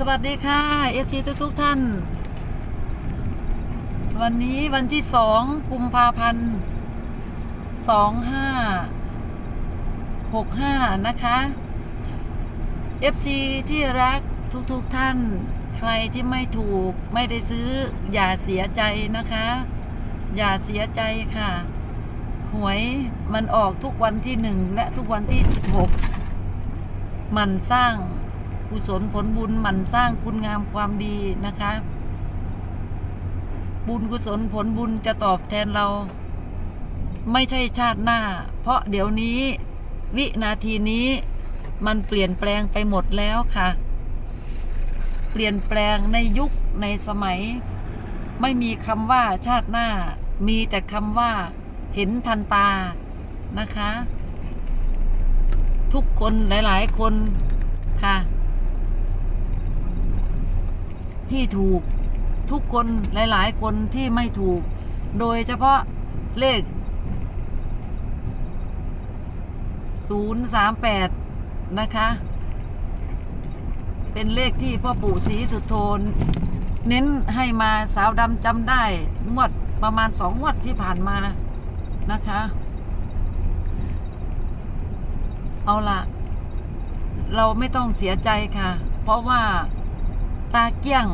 สวัสดีค่ะเอฟซีทุกทุกท่าน วันนี้วันที่สองกุมภาพันธ์สองห้าหกห้านะคะเอฟซีที่รักทุกทุกท่าน ใครที่ไม่ถูกไม่ได้ซื้อ อย่าเสียใจนะคะ อย่าเสียใจค่ะ หวยมันออกทุกวันที่หนึ่งและทุกวันที่สิบหกมันสร้าง กุศลผลบุญหมั่นสร้างคุณงามความดีนะคะ บุญกุศลผลบุญจะตอบแทนเรา ไม่ใช่ชาติหน้า เพราะเดี๋ยวนี้ วินาทีนี้มันเปลี่ยนแปลงไปหมดแล้วค่ะ เปลี่ยนแปลงในยุคในสมัย ไม่มีคำว่าชาติหน้า มีแต่คำว่า เห็นทันตานะคะ ทุกคนหลาย ๆ คนค่ะ ที่ถูกทุกคนหลาย ๆ คนที่ไม่ถูก โดยเฉพาะเลข 038 นะคะ เป็นเลขที่พ่อปู่ศรีสุโธนเน้นให้มาสาวดำจำได้ งวดประมาณสองงวดที่ผ่านมานะคะ เอาละเราไม่ต้องเสียใจค่ะ เพราะว่า ตาเกี้ยง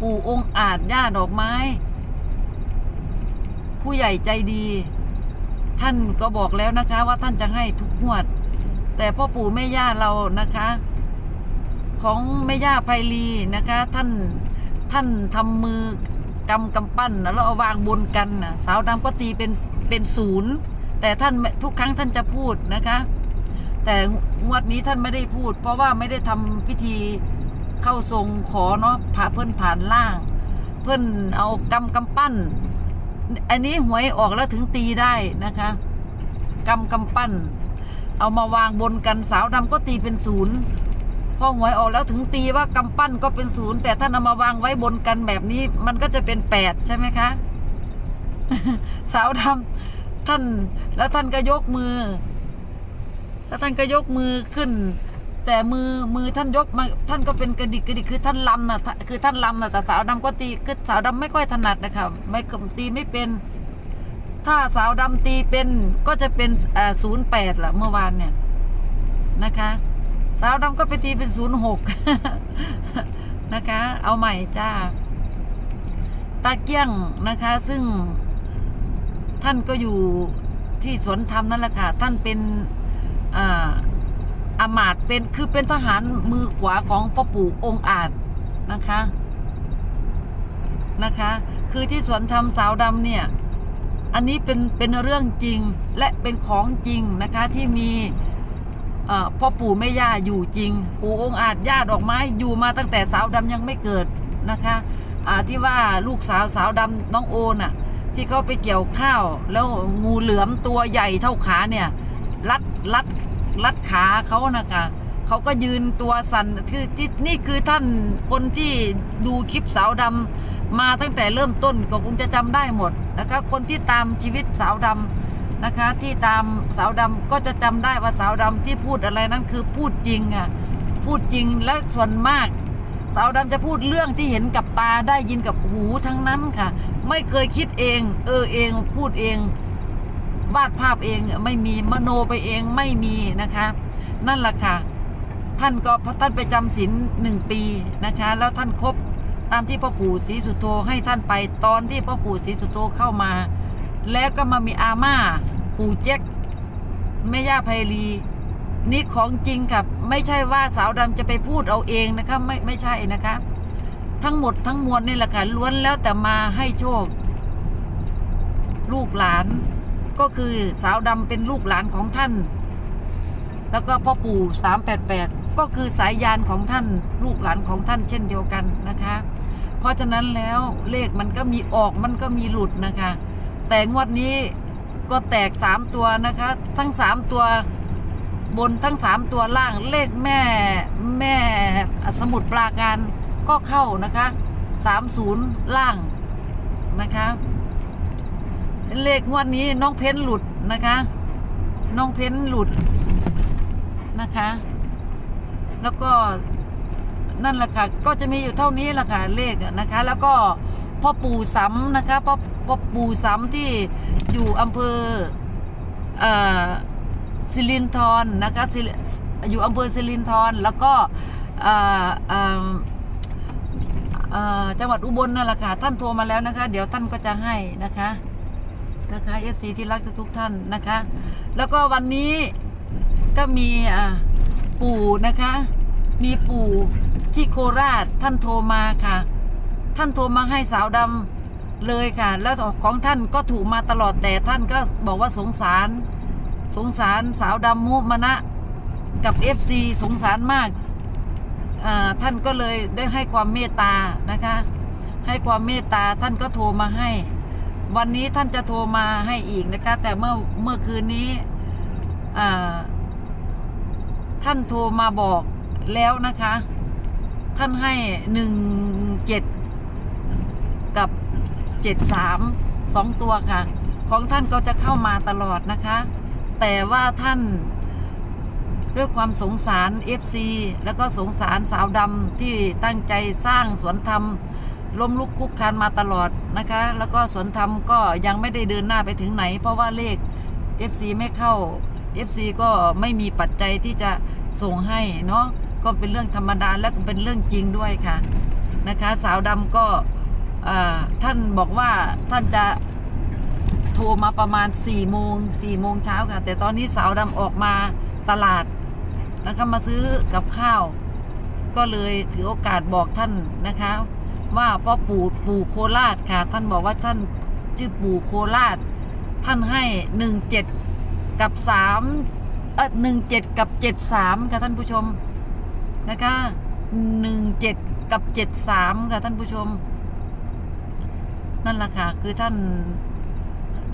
ปู่องค์อาจย่าดอกไม้ ผู้ใหญ่ใจดี ท่านก็บอกแล้วนะคะ ว่าท่านจะให้ทุกงวด แต่พ่อปู่แม่ย่าเรานะคะ ของแม่ย่าไพลีนะคะ ท่านท่านทำมือกำกำปั้นแล้วเอาวางบนกันนะสาวดำก็ตีเป็นเป็นศูนย์แต่ท่านทุกครั้งท่านจะพูดนะคะ แต่งวดนี้ท่านไม่ได้พูด เพราะว่าไม่ได้ทำพิธี เข้าทรงขอเนาะผ่าเพิ่นผ่านล่าง เพิ่นเอากำกำปั้น อันนี้หวยออกแล้วถึงตีได้นะคะกำกำปั้น เอามาวางบนกันสาวดำก็ตีเป็นศูนย์พอหวยออกแล้วถึงตีว่ากำปั้นก็เป็นศูนย์แต่ท่านเอามาวางไว้บนกันแบบนี้ มันก็จะเป็นแปดใช่ไหมคะ สาวดำท่านแล้วท่านก็ยกมือ แล้วท่านก็ยกมือขึ้น แต่มือมือท่านยกมาท่านก็เป็นกระดิกกระดิกคือท่านลำนะท่าคือท่านลำนะแต่สาวดำก็ตีคือสาวดำไม่ค่อยถนัดนะคะไม่ตีไม่เป็น ถ้าสาวดำตีเป็นก็จะเป็นศูนย์แปดละเมื่อวานเนี่ยนะคะ สาวดำก็ไปตีเป็นศูนย์หกนะคะ เอาใหม่จ้า ตาเกี้ยงนะคะ ซึ่งท่านก็อยู่ที่สวนธรรมนั่นแหละค่ะ ท่านเป็นอ่า อามาตเป็นคือเป็นทหารมือขวาของพ่อปู่องค์อาจนะคะนะคะ คือที่สวนธรรมสาวดำเนี่ย อันนี้เป็นเป็นเรื่องจริงและเป็นของจริงนะคะที่มีพ่อปู่แม่ย่าอยู่จริง ปู่องค์อาจย่าดอกไม้อยู่มาตั้งแต่สาวดำยังไม่เกิดนะคะอ่าที่ว่าลูกสาวสาวดำน้องโอน่ะที่เขาไปเกี่ยวข้าว แล้วงูเหลือมตัวใหญ่เท่าขาเนี่ย รัดรัด รัดขาเขานะคะเขาก็ยืนตัวสั่นคือนี่คือท่านคนที่ดูคลิปสาวดำมาตั้งแต่เริ่มต้นก็คงจะจำได้หมดนะคะคนที่ตามชีวิตสาวดำนะคะ ที่ตามสาวดำก็จะจำได้ว่าสาวดำที่พูดอะไรนั้นคือพูดจริงอะพูดจริงและส่วนมากสาวดำจะพูดเรื่องที่เห็นกับตาได้ยินกับหูทั้งนั้นค่ะ ไม่เคยคิดเอง เออเองพูดเอง วาดภาพเองไม่มีมโนไปเองไม่มีนะคะ นั่นแหละค่ะ ท่านก็ท่านไปจำศีลหนึ่งปีนะคะ แล้วท่านครบตามที่พ่อปู่ศรีสุโธให้ท่านไปตอนที่พ่อปู่ศรีสุโธเข้ามา แล้วก็มามีอาม่าปู่เจ๊กแม่ย่าไพลีนี่ของจริงค่ะไม่ใช่ว่าสาวดำจะไปพูดเอาเองนะคะไม่ไม่ใช่นะคะ ทั้งหมดทั้งมวลนี่แหละค่ะล้วนแล้วแต่มาให้โชค ลูกหลาน ก็คือสาวดำเป็นลูกหลานของท่าน แล้วก็พ่อปู่สามแปดแปดก็คือสายยานของท่าน ลูกหลานของท่านเช่นเดียวกันนะคะ เพราะฉะนั้นแล้วเลขมันก็มีออกมันก็มีหลุดนะคะ แต่งวดนี้ก็แตกสามตัวนะคะ ทั้งสามตัวบนทั้งสามตัวล่างเลขแม่แม่สมุดปราการก็เข้านะคะสามศูนย์ล่างนะคะ เลขงวดนี้น้องเพ้นหลุดนะคะ น้องเพ้นหลุดนะคะ แล้วก็นั่นแหละค่ะ ก็จะมีอยู่เท่านี้แหละค่ะเลขนะคะ แล้วก็พ่อปู่สำนะคะพ่อพ่อปู่สำที่อยู่อำเภอสิรินธรนะคะอยู่อำเภอสิรินธรแล้วก็จังหวัดอุบลนั่นแหละค่ะท่านโทรมาแล้วนะคะ เดี๋ยวท่านก็จะให้นะคะ นะคะ FC ที่รักทุกๆท่านนะคะ แล้วก็วันนี้ก็มีอ่าปู่นะคะ มีปู่ที่โคราชท่านโทรมาค่ะ ท่านโทรมาให้สาวดำเลยค่ะ แล้วของท่านก็ถูกมาตลอดแต่ท่านก็บอกว่าสงสาร สงสารสาวดำมุมนะ กับ FC สงสารมากอ่าท่านก็เลยได้ให้ความเมตตานะคะ ให้ความเมตตาท่านก็โทรมาให้ วันนี้ท่านจะโทรมาให้อีกนะคะ แต่เมื่อเมื่อคืนนี้ท่านโทรมาบอกแล้วนะคะ ท่านให้หนึ่งเจ็ดกับเจ็ดสามสองตัวค่ะ ของท่านก็จะเข้ามาตลอดนะคะ แต่ว่าท่านด้วยความสงสาร FC แล้วก็สงสารสาวดำที่ตั้งใจสร้างสวนธรรม ล้มลุกคุกคานมาตลอดนะคะ แล้วก็สวนธรรมก็ยังไม่ได้เดินหน้าไปถึงไหน เพราะว่าเลข FC ไม่เข้า FC ก็ไม่มีปัจจัยที่จะส่งให้เนาะก็เป็นเรื่องธรรมดาและก็เป็นเรื่องจริงด้วยค่ะนะคะ สาวดำก็ท่านบอกว่าท่านจะโทรมาประมาณ4ี่โมงสี่โมงเช้าค่ะ แต่ตอนนี้สาวดำออกมาตลาดนะคะมาซื้อกับข้าว ก็เลยถือโอกาสบอกท่านนะคะ ว่าพ่อปู่ปู่โคราชค่ะ ท่านบอกว่าท่านชื่อปู่โคราช ท่านให้หนึ่งเจ็ดกับสามเออหนึ่งเจ็ดกับเจ็ดสามค่ะท่านผู้ชมนะคะหนึ่งเจ็ดกับเจ็ดสามค่ะท่านผู้ชม นั่นแหละค่ะ คือท่าน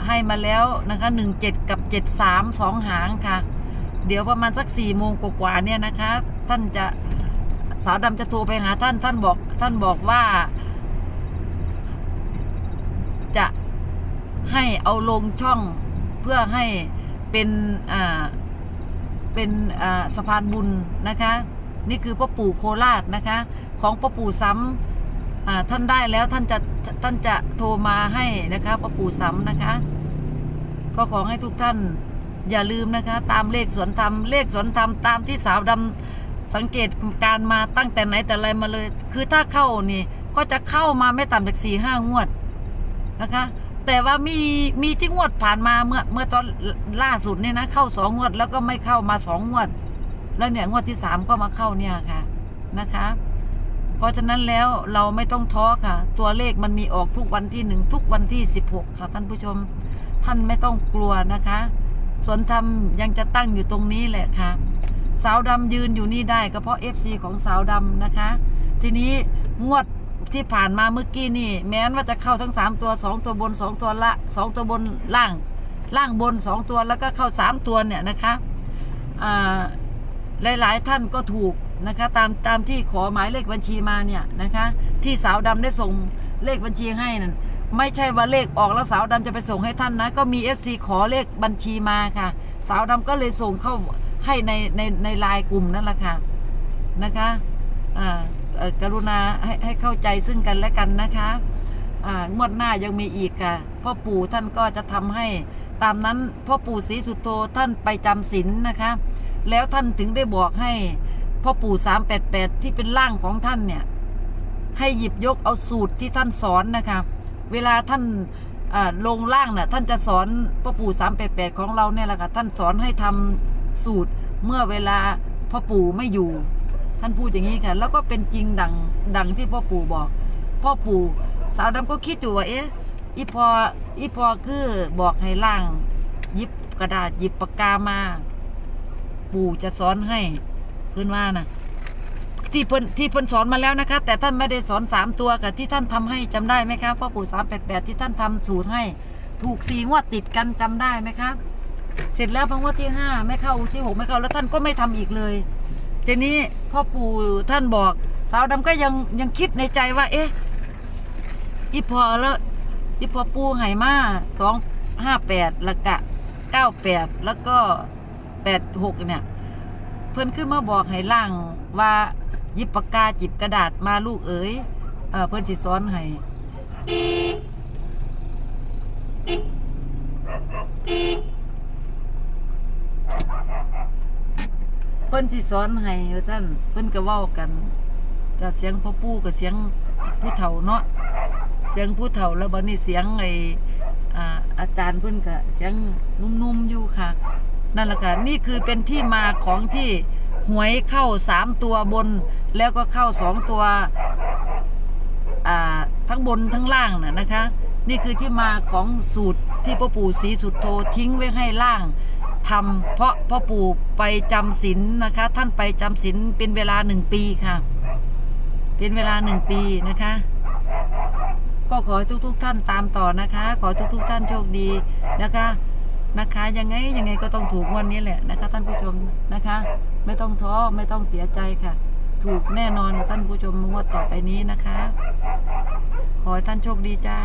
ให้มาแล้วนะคะหนึ่งเจ็ดกับเจ็ดสามสองหางค่ะ เดี๋ยวประมาณสักสี่โมงกว่าๆเนี่ยนะคะ ท่านจะ สาวดำจะโทรไปหาท่าน ท่านบอก ท่านบอกว่า จะให้เอาลงช่องเพื่อให้เป็นอ่าเป็นอ่าสะพานบุญนะคะ นี่คือพ่อปู่โคราชนะคะ ของพ่อปู่ซ้ำอ่าท่านได้แล้วท่านจะท่านจะโทรมาให้นะคะพ่อปู่ซ้ำนะคะ ก็ขอให้ทุกท่านอย่าลืมนะคะ ตามเลขสวนธรรมเลขสวนธรรมตามที่สาวดำ สังเกตการมาตั้งแต่ไหนแต่ไรมาเลย คือถ้าเข้านี่ก็จะเข้ามาไม่ต่ำจากสี่ห้างวดนะคะ แต่ว่ามีมีที่งวดผ่านมาเมื่อเมื่อตอนล่าสุดเนี่ยนะ เข้าสองงวดแล้วก็ไม่เข้ามาสองงวด แล้วเนี่ยงวดที่สามก็มาเข้าเนี่ยค่ะนะคะ เพราะฉะนั้นแล้วเราไม่ต้องท้อค่ะ ตัวเลขมันมีออกทุกวันที่หนึ่งทุกวันที่สิบหกค่ะท่านผู้ชม ท่านไม่ต้องกลัวนะคะสวนธรรมยังจะตั้งอยู่ตรงนี้แหละค่ะ สาวดำยืนอยู่นี่ได้ก็เพราะ FC ของสาวดำนะคะ ทีนี้งวดที่ผ่านมาเมื่อกี้นี่ แม้นว่าจะเข้าทั้ง 3 ตัว 2 ตัวบน 2 ตัวละ 2 ตัวบนล่าง ล่างบน 2 ตัวแล้วก็เข้า 3 ตัวเนี่ยนะคะอ่าหลายๆท่านก็ถูกนะคะตามตามที่ขอหมายเลขบัญชีมาเนี่ยนะคะ ที่สาวดำได้ส่งเลขบัญชีให้นั่นไม่ใช่ว่าเลขออกแล้วสาวดำจะไปส่งให้ท่านนะ ก็มี FC ขอเลขบัญชีมาค่ะ สาวดำก็เลยส่งเข้า ให้ในในในไลน์กลุ่มนั่นแหละค่ะนะคะอ่ากรุณาให้ให้เข้าใจซึ่งกันและกันนะคะอ่างวดหน้ายังมีอีกค่ะพ่อปู่ท่านก็จะทำให้ตามนั้นพ่อปู่ศรีสุโธท่านไปจำศีลนะคะ แล้วท่านถึงได้บอกให้พ่อปู่สามแปดแปดที่เป็นร่างของท่านเนี่ยให้หยิบยกเอาสูตรที่ท่านสอนนะคะเวลาท่านลงล่างน่ะท่านจะสอนพ่อปู่สามแปดแปดของเราเนี่ยแหละค่ะท่านสอนให้ทำ สูตรเมื่อเวลาพ่อปู่ไม่อยู่ ท่านพูดอย่างนี้ค่ะ แล้วก็เป็นจริงดังดังที่พ่อปู่บอก พ่อปู่สาวดำก็คิดอยู่ว่าเอ๊ะอีพออีพอคือบอกให้ล่างหยิบกระดาษหยิบปากกามา ปู่จะสอนให้เพื่อนว่านะที่เพิ่นที่เพิ่นสอนมาแล้วนะคะ แต่ท่านไม่ได้สอนสามตัวกับที่ท่านทำให้จำได้ไหมคะพ่อปู่สามแปดแปดที่ท่านทำสูตรให้ ถูกสี่งวดติดกันจำได้ไหมคะ เสร็จแล้วพองวดที่ห้าไม่เข้าที่หกไม่เข้าแล้วท่านก็ไม่ทำอีกเลยทีนี้พ่อปู่ท่านบอก สาวดำก็ยังยังคิดในใจว่า เอ๊ะอีพอแล้วอีพอปูไหมาสองห้าแปดแล้วกะเก้าแปดแล้วก็แปดหกเนี่ย เพิ่นขึ้นมาบอกให้ล่างว่ายิบปากกาจิบกระดาษมาลูกเอ๋ยเอ่อเพิ่นสิสอนให้ เพิ่นสิสอนให้ว่าซั่นเพิ่นก็เว้ากันจะเสียงพ่อปู่กับเสียงผู้เฒ่าเนาะเสียงผู้เฒ่าแล้วบัดนี้เสียงไอ้อาอาจารย์เพิ่นก็เสียงนุ่มๆอยู่ค่ะ นั่นแหละค่ะนี่คือเป็นที่มาของที่หวยเข้าสามตัวบน แล้วก็เข้าสองตัวทั้งบนทั้งล่างน่ะนะคะ นี่คือที่มาของสูตรที่พ่อปู่ศรีสุดโททิ้งไว้ให้ล่าง ทำเพราะพ่อปู่ไปจำศีลนะคะ ท่านไปจำศีลเป็นเวลาหนึ่งปีค่ะ เป็นเวลาหนึ่งปีนะคะ ก็ขอให้ทุกๆทท่านตามต่อนะคะ ขอทุกๆทท่านโชคดีนะคะนะคะยังไงยังไงก็ต้องถูกวันนี้แหละนะคะ ท่านผู้ชมนะคะ ไม่ต้องท้อไม่ต้องเสียใจค่ะ ถูกแน่นอนท่านผู้ชมงวดต่อไปนี้นะคะ ขอให้ท่านโชคดีจ้า